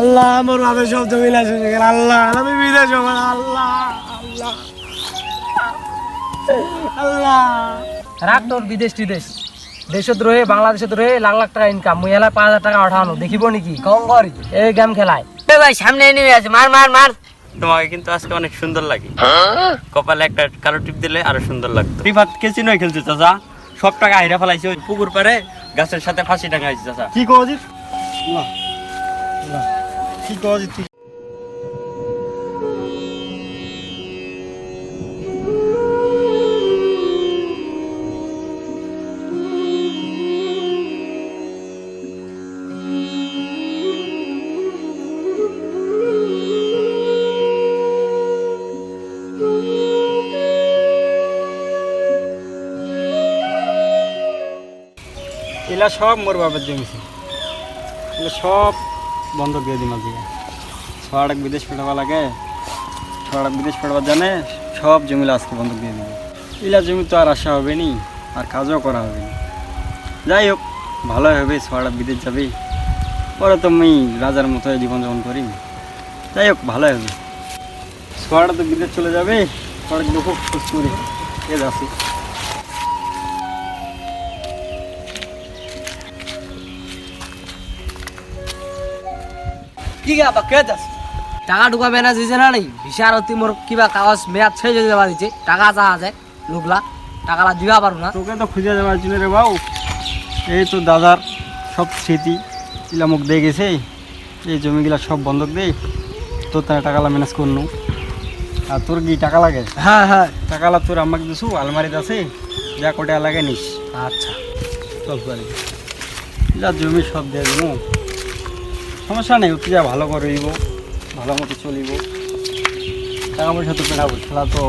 আল্লাহ আমার বাপের সব জমি শুনে গেল। আল্লাহ আমি বিদেশ হব। আল্লাহ আল্লাহ। আল্লাহ। রাখ তোর বিদেশ টিদেশ। দেশত রয়ে বাংলাদেশত রয়ে লাখ লাখ টাকা ইনকাম মুই এলাই পাঁচ হাজার টাকা উঠানো। দেখিব নাকি? কম করি এই গেম খেলায়। এ ভাই সামনে নেমে আছে। মার মার মার তোমাকে কিন্তু আজকে অনেক সুন্দর লাগে। কপালে একটা কালো টিপ দিলে আরও সুন্দর লাগতো। রিফাত কেসিনোয় খেলছে চাচা। সব টাকা হাইরা ফেলাইছে। ওই পুকুর পারে গাছের সাথে ফাঁসি টাঙাইছে চাচা। কি কজিস আল্লাহ আল্লাহ কি তুই এলা সব মোর বাবার এলা সব বন্ধ দিয়ে দিম আজকে ছড়াক বিদেশ পেটাবা লাগে ছড়াক বিদেশ পেটাবার জানে সব জমিলা আজকে বন্ধ দিয়ে দিবে। এলা জমি তো আর আসা হবে নি, আর কাজও করা হবে যাই হোক, ভালোই হবে ছড়াক বিদেশ যাবে। পরে তো আমি রাজার মতো জীবনযাপন করি। যাই হোক, ভালোই হবে। ছড়াটা তো বিদেশ চলে যাবে ছড়া কিন্তু খুব খুশ করে। এ যাচ্ছি কি গা বা কে যাস? টাকা ঢুকাবে না দিছে না নেই ভিসার অতি মোর কিবা কাগজ মেয়াদ ছেড়ে যেতে দেওয়া দিচ্ছে টাকা যা আছে লোকলা টাকালা দিবা পারব না। তোকে তো খুঁজে দেওয়ার জন্য রে বাবু এই তো দাদার সব স্মৃতি এগুলা মুখ দিয়ে গেছে। এই জমিগুলা সব বন্ধক দেই তোর তারা টাকালা ম্যানেজ করনু আর তোর কি টাকা লাগে? হ্যাঁ হ্যাঁ। টাকালা তোর আমাকে দিছু আলমারিতে আছে। যা কোটা লাগে নিস আচ্ছা। চল পারি যা জমি সব দিয়ে দেবো সমস্যা নেই তুই যা, ভালো করে দিব ভালো মতো চলিব। টাকা পয়সা তো পেটাবো খেলা তো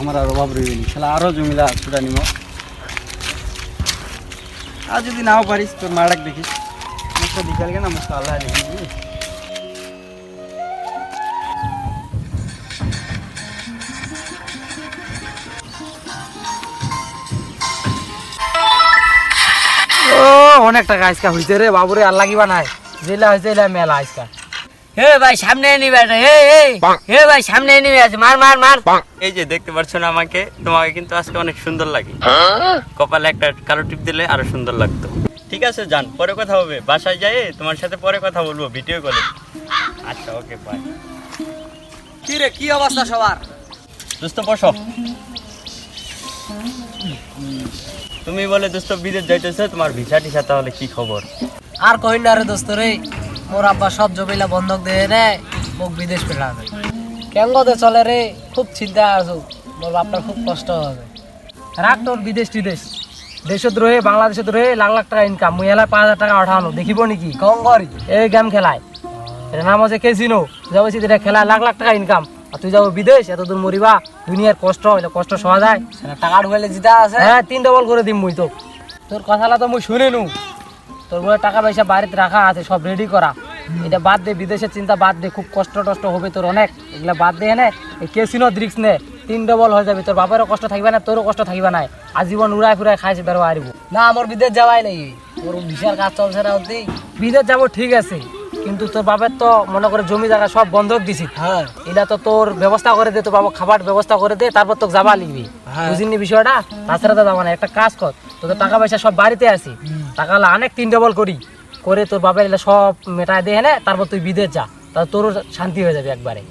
আমার আর অভাব রইবেনি খেলা আরও জমিলা ছুটা নিব। আর যদি নাও পারিস, তোর মারাক দেখিস। মুখটা বিকাল কেনা মুখটা আল্লাহ দেখি দিবি। ও, অনেক টাকা আজকা হইছে রে, বাবুরে আর লাগিবা নাই যেলা হয়েছে মেলা আজকা হে ভাই সামনে নেমে আছে হে হে হে ভাই সামনে নেমে আছে মার মার মার। এই যে দেখতে পাচ্ছ না আমাকে তোমাকে কিন্তু আজকে অনেক সুন্দর লাগে। কপালে একটা কালো টিপ দিলে আরও সুন্দর লাগতো। ঠিক আছে যান পরে কথা হবে। বাসায় যাই তোমার সাথে পরে কথা বলব ভিডিও কলে। আচ্ছা ওকে বাই কি রে কি অবস্থা সবার? দোস্ত বসো। তুমি বলে দোস্ত বিদেশ যাইতেছে তোমার ভিসা টিসা তাহলে কি খবর? আর কহিন না রে দোস্ত রে মোর আব্বা সব জমিলা বন্ধক দিয়ে রে মোক বিদেশ পেলা কেঙ্গতে চলে রে খুব চিন্তা আছো মোর বাপটার খুব কষ্ট হবে। রাখ তোর বিদেশ টিদেশ। দেশত রয়ে বাংলাদেশত রয়ে লাখ লাখ টাকা ইনকাম মুই এলাই পাঁচ হাজার টাকা উঠানো দেখিব নাকি? কম করি এই গেম খেলায়। এটা নাম হচ্ছে কেসিনো যাব এটা খেলায় লাখ লাখ টাকা ইনকাম আর তুই যাব বিদেশ এত দূর মরিবা দুনিয়ার কষ্ট এটা কষ্ট সহা যায় টাকা ঢুকাইলে জিতা আছে। হ্যাঁ তিন ডবল করে দিম মুই তো তোর কথাটা তো মুই শুনে নু তোর বলে টাকা পয়সা বাড়িতে রাখা আছে সব রেডি করা। এটা বাদ দে বিদেশের চিন্তা বাদ দে খুব কষ্ট টষ্ট হবে তোর অনেক। এগুলা বাদ দে নে এই কেসিনো ড্রিক্স নে তিন ডবল হয়ে যাবে। তোর বাপেরও কষ্ট থাকবে না তোরও কষ্ট থাকবে না। আজীবন উড়াই ফুরাই খাইছে বেরো আরিব। না আমার বিদেশ যাওয়াই নাই। তোর বিশাল কাজ চলছে না অতি বিদেশ যাব ঠিক আছে। কিন্তু তোর বাপের তো মনে করে জমি জায়গা সব বন্ধক দিছি। হ্যাঁ। এটা তো তোর ব্যবস্থা করে দে তোর বাবা খাবার ব্যবস্থা করে দে তারপর তোকে যাবা লিখবি। বুঝিনি বিষয়টা? তাছাড়া তো যাবা না। একটা কাজ কর। তোর টাকা পয়সা সব বাড়িতে আছে। টাকা অনেক তিন ডবল করি। করে তোর বাবার এলে সব মেটায় দিয়ে নে তারপর তুই বিদেশ যা। তাহলে তোরও শান্তি হয়ে যাবে একবারে।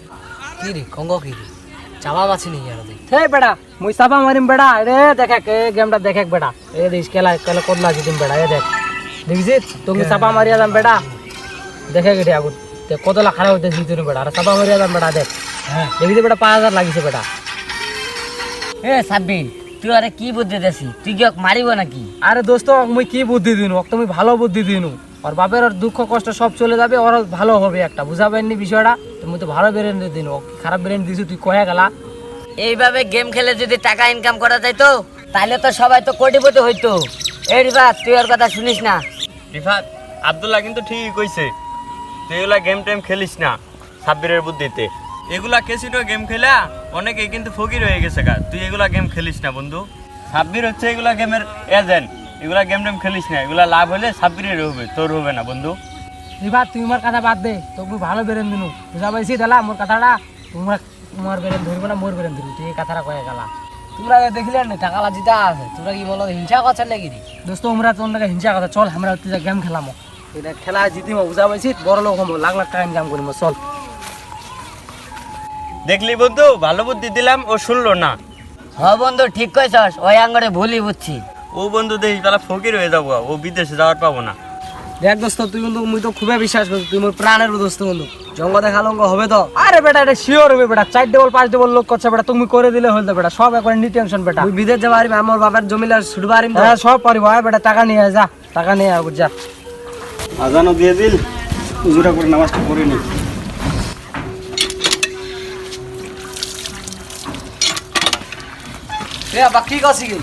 কি রে কঙ্গ কি রে? চাপা মাছি নেই আর হে বেটা মুই চাপা মারিম বেটা রে দেখাক এ গেমটা দেখাক বেটা এ দেখ খেলা খেলা করলা যদি বেটা এ দেখ। দেখছিস তুমি চাপা মারিয়া যাম বেটা দেখে গেটে আগুন। তে কত খারাপ হইতে জিতুনি বেটা আর চাপা মারিয়া যাম বেটা দেখ। হ্যাঁ। দেখিছে বেটা পাঁচ হাজার লাগিছে বেটা। হে সাব্বির। তুই আরে কি বুদ্ধি দেছি তুই কি মারিব নাকি? আরে দোস্ত মুই কি বুদ্ধি দিনু? ওকে তুমি ভালো বুদ্ধি দিনু। ওর বাপের ওর দুঃখ কষ্ট সব চলে যাবে ওর ভালো হবে একটা। বুঝাবেননি বিষয়টা? তুমি তো ভালো বেরেন দিনু। খারাপ বেরেন দিছু তুই কয়ে গেলা। এইভাবে গেম খেলে যদি টাকা ইনকাম করা যাইতো তাহলে তো সবাই তো কোটিপতি হইতো। এই রিবা তুই ওর কথা শুনিস না? রিফাত আব্দুল্লাহ কিন্তু ঠিকই কইছে। তুই এগুলা গেম টেম খেলিস না সাব্বিরের বুদ্ধিতে। এগুলা কেসিনো গেম খেলা অনেকে কিন্তু ফকির হয়ে গেছে গা। তুই এগুলা গেম খেলিস না বন্ধু। সাব্বির হচ্ছে এগুলা গেমের এজেন্ট এগুলা গেম টেম খেলিস না। এগুলা লাভ হলে সাব্বিরের হবে তোর হবে না বন্ধু। এবার তুই আমার কথা বাদ দে তোকে ভালো বেরেন দিনু বুঝা পাইছি দালা মোর কথাটা? তোমরা তোমার বেরেন ধরবো না মোর বেরেন ধরবি। তুই এই কথাটা কয়ে গেলা। তোমরা দেখলে না টাকালা জিতা আছে। তোমরা কি বলো হিংসা করছেন নাকি দোস্ত আমরা তোর নাকি হিংসা কথা চল আমরা তুই গেম খেলামো। এটা খেলা জিতিমো বুঝা পাইছি বড় লোক হব লাখ লাখ টাকা ইনকাম করিমো চল। দেখলি বন্ধু ভালো বুদ্ধি দিলাম ও শুনলো না। হ বন্ধু ঠিক কইছস ওই আঙ্গরে ভুলই বুঝছি। ও বন্ধু দেখি তাহলে ফকির হয়ে যাব ও বিদেশে যাওয়ার পাবো না। দেখ দোস্ত তুই কিন্তু মুই তো খুবই বিশ্বাস করি তুই মোর প্রাণের দোস্ত বন্ধু। জঙ্গ দেখা লঙ্গ হবে তো? আরে বেটা এটা শিওর হবে বেটা চার ডবল পাঁচ ডবল লোক করছে বেটা তুমি করে দিলে হইল বেটা সব একবার নি টেনশন বেটা। তুই বিদেশ যাবা পারিবি আমার বাবার জমিলার ছুটবা পারিম হ্যাঁ সব পারিব আয় বেটা টাকা নিয়ে আয়, যা টাকা নিয়ে আয় যা। আজানও দিয়ে দিল উজুরা করে নামাজটা পড়ে নি। এ আবার কি করছি কি?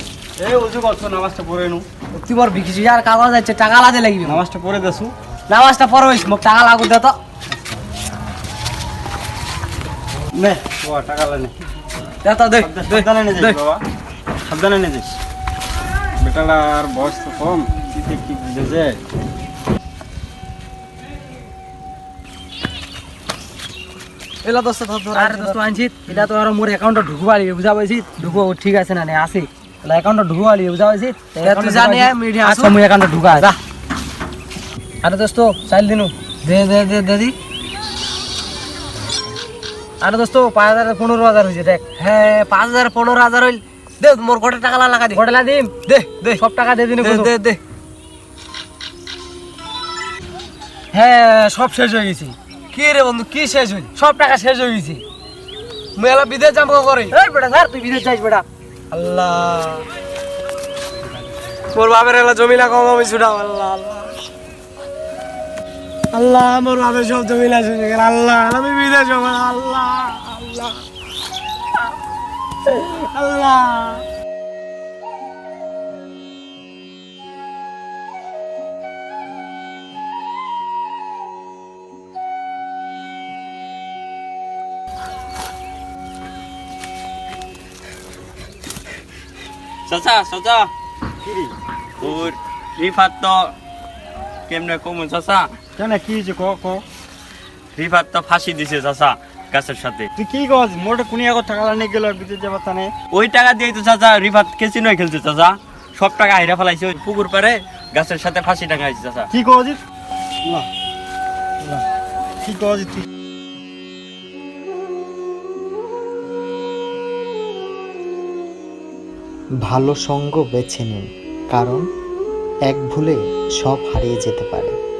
এই উজু করছ নামাজটা পড়ে নু। তুই মোর বিকিছি আর কাগজ যাচ্ছে টাকা লাদে লাগবে। নামাজটা পড়ে দেছু নামাজটা হইস মোক টাকা লাগু দে তো। নে বাবা টাকা লাগে দে তো দে দে সাবধানে নিয়ে দে। বাবা। সাবধানে নিয়ে যাইস। বেটাটার বয়স তো কম কি কি এলা দোস্ত ধর আরে দোস্ত আনছি। এটা তো আর মোর অ্যাকাউন্টে ঢুকবা লিবে বুঝা পাইছি ঢুকো ঠিক আছে না নে আসি। এলা অ্যাকাউন্টে ঢুকবা লিবে বুঝা পাইছি তুই জানি মিডিয়া আসো। মুই অ্যাকাউন্টে ঢুকা যা। আরে দোস্ত চাইল দিনু। দে দে দে দে দি। আরে দোস্ত পাঁচ হাজার পনেরো হাজার হয়েছে দেখ। হ্যাঁ পাঁচ হাজার পনেরো হাজার হইল। দে মোর কটা টাকা লাগা দি কটা দিম? দে দে। সব টাকা দে দিন দে দে। হ্যাঁ সব শেষ হয়ে গেছে। কি রে বন্ধু কি শেষ হইল সব টাকা শেষ হয়ে গেছে। মেলা বিদেশ যাব করে? এই বেটা স্যার তুই বিদেশ যাইস বেটা। আল্লাহ। মোর বাপের এলা জমিলা কম আমি ছুটাও আল্লাহ আল্লাহ। আল্লাহ মোর বাপের সব জমিলা শুনে গেল আল্লাহ আমি বিদেশ আল্লাহ আল্লাহ। আল্লাহ। চাচা চাচা ওর রিফাত তো কেমনে কমন চাচা? কেন কি হয়েছে ক ক রিফাত তো ফাঁসি দিছে চাচা গাছের সাথে। তুই কি কস? মোটে কুনি আগত টাকা নিয়ে গেল বিদেশ যাবার তানে? ওই টাকা দিয়ে তো চাচা রিফাত কেসিনো খেলছে চাচা। সব টাকা হাইরা ফেলাইছে ওই পুকুর পারে গাছের সাথে ফাঁসি টাকা হয়েছে চাচা। কি কস? না। কি কস তুই? ভালো সঙ্গ বেছে নিন কারণ এক ভুলে সব হারিয়ে যেতে পারে।